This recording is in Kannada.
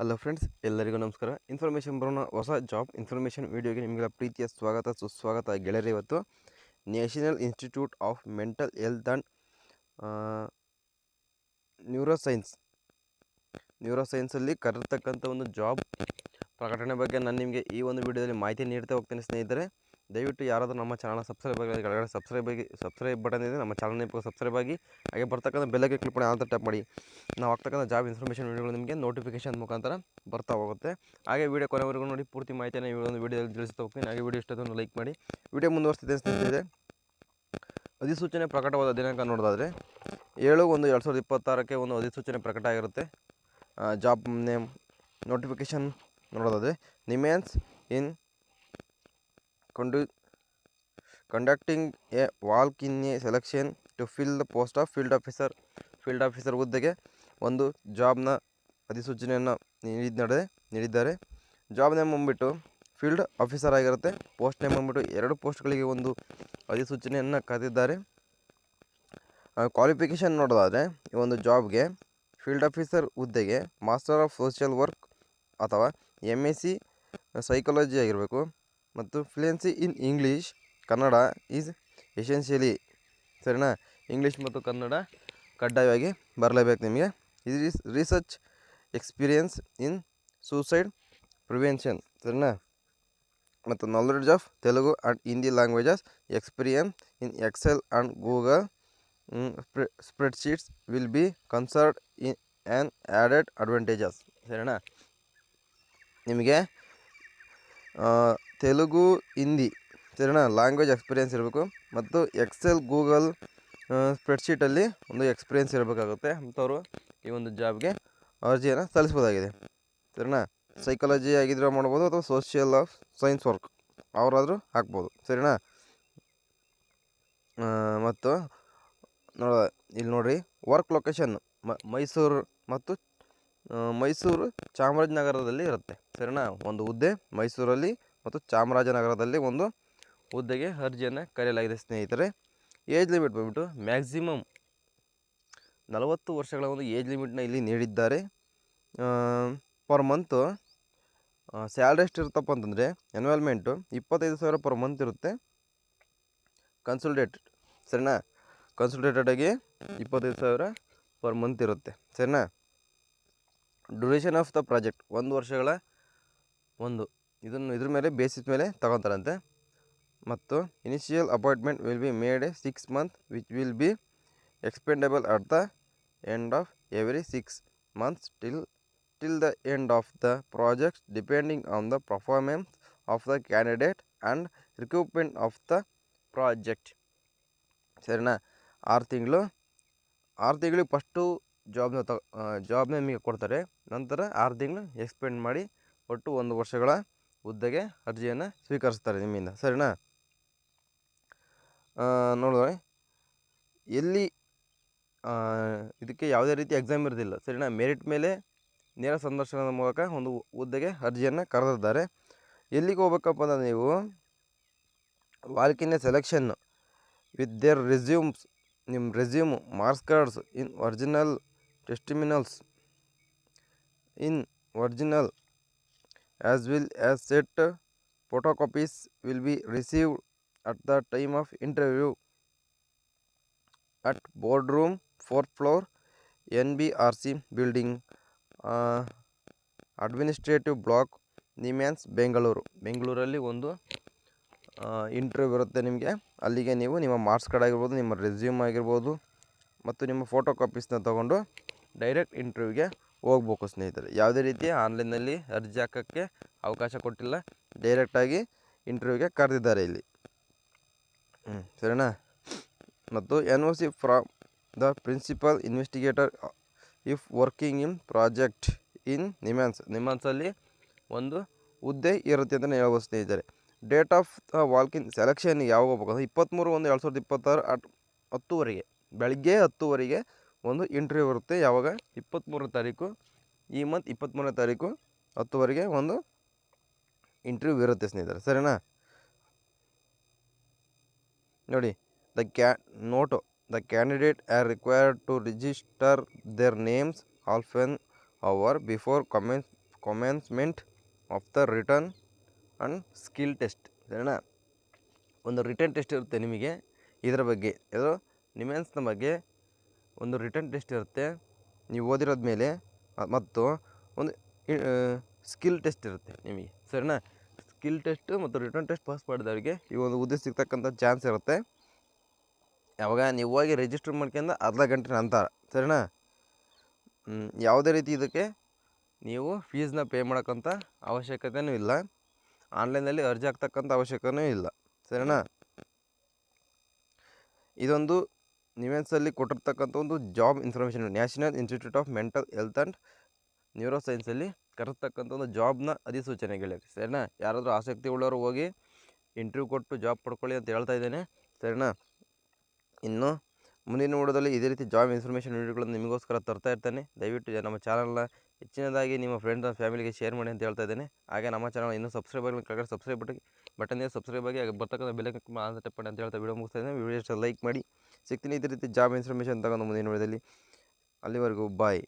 ಹಲೋ ಫ್ರೆಂಡ್ಸ್, ಎಲ್ಲರಿಗೂ ನಮಸ್ಕಾರ. ಇನ್ಫಾರ್ಮೇಷನ್ ಬರೋಣ, ಹೊಸ ಜಾಬ್ ಇನ್ಫಾರ್ಮೇಷನ್ ವೀಡಿಯೋಗೆ ನಿಮಗೆಲ್ಲ ಪ್ರೀತಿಯ ಸ್ವಾಗತ, ಸುಸ್ವಾಗತ ಗೆಳೆಯರೆ ಇವತ್ತು. National institute of mental health and neuroscience ನ್ಯೂರೋಸೈನ್ಸಲ್ಲಿ ಕರೆತಕ್ಕಂಥ ಒಂದು ಜಾಬ್ ಪ್ರಕಟಣೆ ಬಗ್ಗೆ ನಾನು ನಿಮಗೆ ಈ ಒಂದು ವಿಡಿಯೋದಲ್ಲಿ ಮಾಹಿತಿ ನೀಡ್ತಾ ಹೋಗ್ತೇನೆ ಸ್ನೇಹಿತರೆ. ದಯವಿಟ್ಟು ಯಾರಾದರೂ ನಮ್ಮ ಚಾನಲ್ನ ಸಬ್ಸ್ಕ್ರೈಬ್ ಆಗಿ ಕೆಳಗಡೆ ಸಬ್ಸ್ಕ್ರೈಬ್ ಆಗಿ ಸಬ್ಸ್ಕ್ರೈಬ್ ಬಟನ್ ಇದೆ, ನಮ್ಮ ಚಾನಲ್ ಸಬ್ಸ್ಕ್ರೈಬ್ ಆಗಿ, ಹಾಗೆ ಬರ್ತಕ್ಕಂಥ ಬೆಲ್ಲಕ್ಕೆ ಕ್ಲಿಕ್ ಮಾಡಿ ಅಂತ ಟ್ಯಾಪ್ ಮಾಡಿ. ನಾವು ಆಗ್ತಕ್ಕಂಥ ಜಾಬ್ ಇನ್ಫಾರ್ಮೇಷನ್ ವೀಡಿಯೋಗಳು ನಿಮಗೆ ನೋಟಿಫಿಕೇಶನ್ ಮುಖಾಂತರ ಬರ್ತಾ ಹೋಗುತ್ತೆ. ಹಾಗೆ ವೀಡಿಯೋ ಕೊನೆವರೆಗೂ ನೋಡಿ, ಪೂರ್ತಿ ಮಾಹಿತಿಯನ್ನು ಈ ಒಂದು ವೀಡಿಯೋದಲ್ಲಿ ತಿಳಿಸ್ತಾ ಹೋಗ್ತೀನಿ. ಹಾಗೆ ವಿಡಿಯೋ ಇಷ್ಟೊಂದು ಲೈಕ್ ಮಾಡಿ. ವೀಡಿಯೋ ಮುಂದುವರಿಸ್ತಿದೆ ಸ್ನೇಹಿತರೆ ಅಧಿಸೂಚನೆ ಪ್ರಕಟವಾದ ದಿನಾಂಕ ನೋಡೋದಾದರೆ, ಏಳು ಒಂದು ಎರಡು ಸಾವಿರದ ಇಪ್ಪತ್ತಾರಕ್ಕೆ ಒಂದು ಅಧಿಸೂಚನೆ ಪ್ರಕಟ ಆಗಿರುತ್ತೆ. ಜಾಬ್ ನೇಮ್ ನೋಟಿಫಿಕೇಷನ್ ನೋಡೋದಾದರೆ NIMHANS in condu conducting a walk in a selection to fill the post of field officer field officer ಹುದ್ದೆಗೆ ಒಂದು ಜಾಬ್ನ ಅಧಿಸೂಚನೆಯನ್ನು ನೀಡಿದ್ದಾರೆ ನೀಡಿದ್ದಾರೆ. ಜಾಬ್ ನೇಮ್ ಬಂದ್ಬಿಟ್ಟು ಫೀಲ್ಡ್ ಆಫೀಸರ್ ಆಗಿರುತ್ತೆ. ಪೋಸ್ಟ್ ನೇಮ್ ಬಂದ್ಬಿಟ್ಟು ಎರಡು ಪೋಸ್ಟ್ಗಳಿಗೆ ಒಂದು ಅಧಿಸೂಚನೆಯನ್ನು ಕರೆದಿದ್ದಾರೆ. ಕ್ವಾಲಿಫಿಕೇಷನ್ ನೋಡೋದಾದರೆ ಈ ಒಂದು ಜಾಬ್ಗೆ ಫೀಲ್ಡ್ ಆಫೀಸರ್ ಹುದ್ದೆಗೆ ಮಾಸ್ಟರ್ ಆಫ್ ಸೋಷಿಯಲ್ ವರ್ಕ್ ಅಥವಾ ಎಂ ಎಸ್ ಸಿ ಸೈಕಾಲಜಿ ಆಗಿರಬೇಕು. ಮತ್ತು fluency in English Kannada is essentially ಸರಿನಾ? ಇಂಗ್ಲೀಷ್ ಮತ್ತು ಕನ್ನಡ ಕಡ್ಡಾಯವಾಗಿ ಬರಲೇಬೇಕು ನಿಮಗೆ. ಇದು research experience in suicide prevention ಸರಿನಾ? ಮತ್ತು knowledge of Telugu and Hindi languages experience in Excel and Google spreadsheets will be concerned in an added advantages ಸರಿನಾ? ನಿಮಗೆ ತೆಲುಗು, ಹಿಂದಿ, ಸರಿನಾ? ಲ್ಯಾಂಗ್ವೇಜ್ ಎಕ್ಸ್ಪೀರಿಯೆನ್ಸ್ ಇರಬೇಕು. ಮತ್ತು ಎಕ್ಸೆಲ್ ಗೂಗಲ್ ಸ್ಪ್ರೆಡ್ಶೀಟಲ್ಲಿ ಒಂದು ಎಕ್ಸ್ಪೀರಿಯೆನ್ಸ್ ಇರಬೇಕಾಗುತ್ತೆ. ಅಂಥವರು ಈ ಒಂದು ಜಾಬ್ಗೆ ಅರ್ಜಿಯನ್ನು ಸಲ್ಲಿಸ್ಬೋದಾಗಿದೆ. ಸರಿನಾ? ಸೈಕಾಲಜಿ ಆಗಿದ್ರೆ ಮಾಡ್ಬೋದು ಅಥವಾ ಸೋಷಿಯಲ್ ಆಫ್ ಸೈನ್ಸ್ ವರ್ಕ್ ಅವರಾದರೂ ಹಾಕ್ಬೋದು. ಸರಿನಾ? ಮತ್ತು ನೋಡ ಇಲ್ಲಿ ನೋಡಿರಿ. ವರ್ಕ್ ಲೊಕೇಶನ್ ಮೈಸೂರು ಮತ್ತು ಮೈಸೂರು ಚಾಮರಾಜನಗರದಲ್ಲಿ ಇರುತ್ತೆ. ಸರಿನಾ? ಒಂದು ಹುದ್ದೆ ಮೈಸೂರಲ್ಲಿ ಮತ್ತು ಚಾಮರಾಜನಗರದಲ್ಲಿ ಒಂದು ಹುದ್ದೆಗೆ ಅರ್ಜಿಯನ್ನು ಕರೆಯಲಾಗಿದೆ ಸ್ನೇಹಿತರೆ. ಏಜ್ ಲಿಮಿಟ್ ಬಂದುಬಿಟ್ಟು ಮ್ಯಾಕ್ಸಿಮಮ್ ನಲವತ್ತು ವರ್ಷಗಳ ಒಂದು ಏಜ್ ಲಿಮಿಟ್ನ ಇಲ್ಲಿ ನೀಡಿದ್ದಾರೆ. ಪರ್ ಮಂತು ಸ್ಯಾಲ್ರಿ ಎಷ್ಟು ಇರುತ್ತಪ್ಪ ಅಂತಂದರೆ ಎನ್ವಾಲ್ಮೆಂಟು ಇಪ್ಪತ್ತೈದು ಸಾವಿರ ಪರ್ ಮಂತ್ ಇರುತ್ತೆ. ಕನ್ಸಲ್ಟೇಟೆಡ್, ಸರಿನಾ? ಕನ್ಸಲ್ಟೇಟೆಡಾಗಿ ಇಪ್ಪತ್ತೈದು ಸಾವಿರ ಪರ್ ಮಂತ್ ಇರುತ್ತೆ. ಸರಿನಾ? ಡ್ಯೂರೇಷನ್ ಆಫ್ ದ ಪ್ರಾಜೆಕ್ಟ್ ಒಂದು ವರ್ಷಗಳ ಒಂದು. ಇದನ್ನು ಇದ್ರ ಮೇಲೆ ಬೇಸಿಸ್ ಮೇಲೆ ತಗೊತಾರಂತೆ. ಮತ್ತು initial appointment will be made a six month which will be expendable at the end of every six months till till the end of the project depending on the performance of the candidate and recruitment of the project ಸರಿನಾ? ಆರು ತಿಂಗಳು, ಆರು ತಿಂಗಳಿಗೆ ಫಸ್ಟು ಜಾಬ್ನ ತ ಜಾಬ್ನ ನಿಮಗೆ ಕೊಡ್ತಾರೆ. ನಂತರ ಆರು ತಿಂಗಳು ಎಕ್ಸ್ಪೆಂಡ್ ಮಾಡಿ ಒಟ್ಟು ಒಂದು ವರ್ಷಗಳ ಹುದ್ದೆಗೆ ಅರ್ಜಿಯನ್ನು ಸ್ವೀಕರಿಸ್ತಾರೆ ನಿಮ್ಮಿಂದ. ಸರಿನಾ? ನೋಡಿದ್ರೆ ಎಲ್ಲಿ ಇದಕ್ಕೆ ಯಾವುದೇ ರೀತಿ ಎಕ್ಸಾಮ್ ಇರೋದಿಲ್ಲ. ಸರಿನಾ? ಮೆರಿಟ್ ಮೇಲೆ ನೇರ ಸಂದರ್ಶನದ ಮೂಲಕ ಒಂದು ಹುದ್ದೆಗೆ ಅರ್ಜಿಯನ್ನು ಕರೆದಿದ್ದಾರೆ. ಎಲ್ಲಿಗೆ ಹೋಗ್ಬೇಕಪ್ಪ ಅಂದರೆ ನೀವು walk in selection with their resumes ನಿಮ್ಮ resume, marks cards in original testimonials in original as well as set photocopies will be received at the time of interview at boardroom 4th floor NBRC building uh, administrative block NIMHANS Bengaluru ಬೆಂಗಳೂರಲ್ಲಿ ಒಂದು ಇಂಟರ್ವ್ಯೂ ಇರುತ್ತೆ ನಿಮಗೆ. ಅಲ್ಲಿಗೆ ನೀವು ನಿಮ್ಮ ಮಾರ್ಕ್ಸ್ ಕಾರ್ಡ್ ಆಗಿರ್ಬೋದು ನಿಮ್ಮ ರೆಸ್ಯೂಮ್ ಆಗಿರ್ಬೋದು ಮತ್ತು ನಿಮ್ಮ ಫೋಟೋ ಕಾಪೀಸ್ನ ತೊಗೊಂಡು ಡೈರೆಕ್ಟ್ ಇಂಟರ್ವ್ಯೂಗೆ ಹೋಗ್ಬೇಕು ಸ್ನೇಹಿತರೆ. ಯಾವುದೇ ರೀತಿ ಆನ್ಲೈನಲ್ಲಿ ಅರ್ಜಿ ಹಾಕೋಕ್ಕೆ ಅವಕಾಶ ಕೊಟ್ಟಿಲ್ಲ. ಡೈರೆಕ್ಟಾಗಿ ಇಂಟರ್ವ್ಯೂಗೆ ಕರೆದಿದ್ದಾರೆ ಇಲ್ಲಿ. ಸರಿನಾ? ಮತ್ತು N O C from the principal investigator if working in project in NIMHANS. ನಿಮ್ಯಾನ್ಸಲ್ಲಿ ಒಂದು ಹುದ್ದೆ ಇರುತ್ತೆ ಅಂತಲೇ ಹೇಳ್ಬೋದು ಸ್ನೇಹಿತರೆ. Date of the walk in selection ಯಾವಾಗ ಹೋಗ್ಬೇಕು? ಇಪ್ಪತ್ತ್ಮೂರು ಒಂದು ಎರಡು ಸಾವಿರದ ಇಪ್ಪತ್ತಾರು ಅಟ್ ಹತ್ತುವರೆಗೆ. ಬೆಳಗ್ಗೆ ಹತ್ತುವರೆಗೆ ಒಂದು ಇಂಟರ್ವ್ಯೂ ಇರುತ್ತೆ ಯಾವಾಗ? ಇಪ್ಪತ್ತ್ಮೂರನೇ ತಾರೀಕು. ಈ ಮಂತ್ ಇಪ್ಪತ್ತ್ಮೂರನೇ ತಾರೀಕು ಹತ್ತುವರೆಗೆ ಒಂದು ಇಂಟರ್ವ್ಯೂ ಇರುತ್ತೆ ಸ್ನೇಹಿತರೆ. ಸರಿನಾ? ನೋಡಿ ದ ಕ್ಯಾ note the candidate are required to register their names half an hour before commence commencement of the written and skill test ಸರಿನಾ? ಒಂದು ರಿಟರ್ನ್ ಟೆಸ್ಟ್ ಇರುತ್ತೆ ನಿಮಗೆ. ಇದರ ಬಗ್ಗೆ, ಇದು ನಿಮೆನ್ಸ್ನ ಬಗ್ಗೆ ಒಂದು ರಿಟರ್ನ್ ಟೆಸ್ಟ್ ಇರುತ್ತೆ. ನೀವು ಓದಿರೋದ ಮೇಲೆ ಮತ್ತು ಒಂದು ಸ್ಕಿಲ್ ಟೆಸ್ಟ್ ಇರುತ್ತೆ ನಿಮಗೆ. ಸರಿನಾ? ಸ್ಕಿಲ್ ಟೆಸ್ಟ್ ಮತ್ತು ರಿಟರ್ನ್ ಟೆಸ್ಟ್ ಪಾಸ್ ಮಾಡಿದವರಿಗೆ ಈ ಒಂದು ಹುದ್ದೆ ಸಿಗ್ತಕ್ಕಂಥ ಚಾನ್ಸ್ ಇರುತ್ತೆ. ಯಾವಾಗ? ನೀವು ಹೋಗಿ ರಿಜಿಸ್ಟರ್ ಮಾಡ್ಕೊಂಡು ಅರ್ಧ ಗಂಟೆ ನಂತರ. ಸರಿನಾ? ಯಾವುದೇ ರೀತಿ ಇದಕ್ಕೆ ನೀವು ಫೀಸ್ನ ಪೇ ಮಾಡೋಕ್ಕಂಥ ಅವಶ್ಯಕತೆಯೂ ಇಲ್ಲ. ಆನ್ಲೈನಲ್ಲಿ ಅರ್ಜಿ ಹಾಕ್ತಕ್ಕಂಥ ಅವಶ್ಯಕತೆಯೂ ಇಲ್ಲ. ಸರಿನಾ? ಇದೊಂದು ನಿವೆನ್ಸಲ್ಲಿ ಕೊಟ್ಟಿರ್ತಕ್ಕಂಥ ಒಂದು job information national institute of mental health and neuro ಸೈನ್ಸಲ್ಲಿ ಕರೆಸ್ತಕ್ಕಂಥ ಒಂದು ಜಾಬ್ನ ಅಧಿಸೂಚನೆಗಳಿವೆ. ಸರಿನಾ? ಯಾರಾದರೂ ಆಸಕ್ತಿ ಉಳ್ಳವರು ಹೋಗಿ ಇಂಟ್ರ್ಯೂ ಕೊಟ್ಟು ಜಾಬ್ ಪಡ್ಕೊಳ್ಳಿ ಅಂತ ಹೇಳ್ತಾ ಇದ್ದೇನೆ. ಸರಿನಾ? ಇನ್ನು ಮುಂದಿನ ವಿಡಿಯೋದಲ್ಲಿ ಇದೇ ರೀತಿ ಜಾಬ್ ಇನ್ಫಾರ್ಮೇಷನ್ ವಿಡಿಯೋಗಳನ್ನು ನಿಮಗೋಸ್ಕರ ತರ್ತಾ ಇರ್ತೇನೆ. ದಯವಿಟ್ಟು ನಮ್ಮ ಚಾನಲ್ನ ಹೆಚ್ಚಿನದಾಗಿ ನಿಮ್ಮ ಫ್ರೆಂಡ್ಸ್ ಆ್ಯಂಡ್ ಫ್ಯಾಮಿಲಿಗೆ ಶೇರ್ ಮಾಡಿ ಅಂತ ಹೇಳ್ತಾ ಇದ್ದೇನೆ. ಹಾಗೆ ನಮ್ಮ ಚಾನಲ್ ಇನ್ನೂ ಸಬ್ಸ್ಕ್ರೈಬ್ ಆಗಲಿ ಕೆಳಗಡೆ ಸಬ್ಸ್ಕ್ರೈಬ್ ಬಟನ್ ಬಟನ್ ಸಬ್ಸ್ಕ್ರೈಬ್ ಆಗಿ ಬರ್ತಕ್ಕಂಥ ಬೆಲೆ ಟಪ್ ಮಾಡಿ ಅಂತ ಹೇಳ್ತಾ ವಿಡಿಯೋ ಮುಗಿಸ್ತಾ ಇದ್ದೇನೆ. ವಿಡಿಯೋ ಲೈಕ್ ಮಾಡಿ. ಸಿಗ್ತೀನಿ ಇದೇ ರೀತಿ ಜಾಬ್ ಇನ್ಫಾರ್ಮೇಷನ್ ತಗೊಂಡು ಮುಂದಿನ ವಿಡಿಯೋದಲ್ಲಿ ಅಲ್ಲಿವರೆಗೂ ಬಾಯ್